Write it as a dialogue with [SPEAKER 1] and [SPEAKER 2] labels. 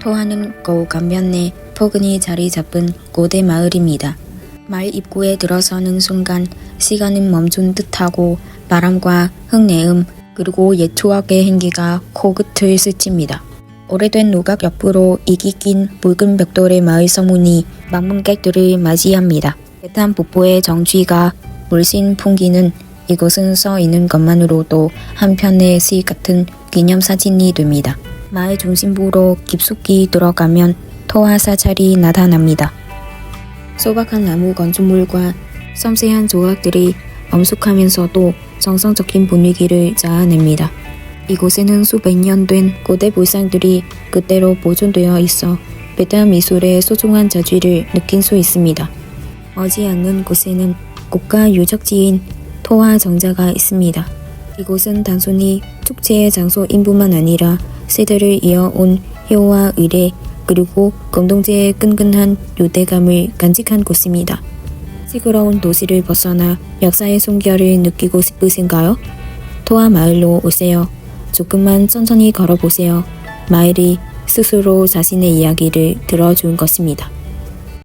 [SPEAKER 1] 토하는 거우 간변에 포근히 자리 잡은 고대 마을입니다. 마을 입구에 들어서는 순간 시간은 멈춘 듯하고 바람과 흙내음 그리고 옛 추억의 향기가 코끝을 스칩니다. 오래된 노각 옆으로 이기 낀 붉은 벽돌의 마을 성문이 방문객들을 맞이합니다. 베탄 북부의 정취가 물씬 풍기는 이곳은 서 있는 것만으로도 한편의 시 같은 기념사진이 됩니다. 마을 중심부로 깊숙이 들어가면 토화 사찰이 나타납니다. 소박한 나무 건축물과 섬세한 조각들이 엄숙하면서도 정성적인 분위기를 자아냅니다. 이곳에는 수백 년 된 고대 불상들이 그대로 보존되어 있어 베트남 미술의 소중한 자취를 느낄 수 있습니다. 머지않는 곳에는 국가 유적지인 토화 정자가 있습니다. 이곳은 단순히 축제의 장소인 뿐만 아니라 세대를 이어온 효와 의례 그리고 공동체의 끈끈한 유대감을 간직한 곳입니다. 시끄러운 도시를 벗어나 역사의 숨결을 느끼고 싶으신가요? 토화 마을로 오세요. 조금만 천천히 걸어보세요. 마을이 스스로 자신의 이야기를 들어준 것입니다.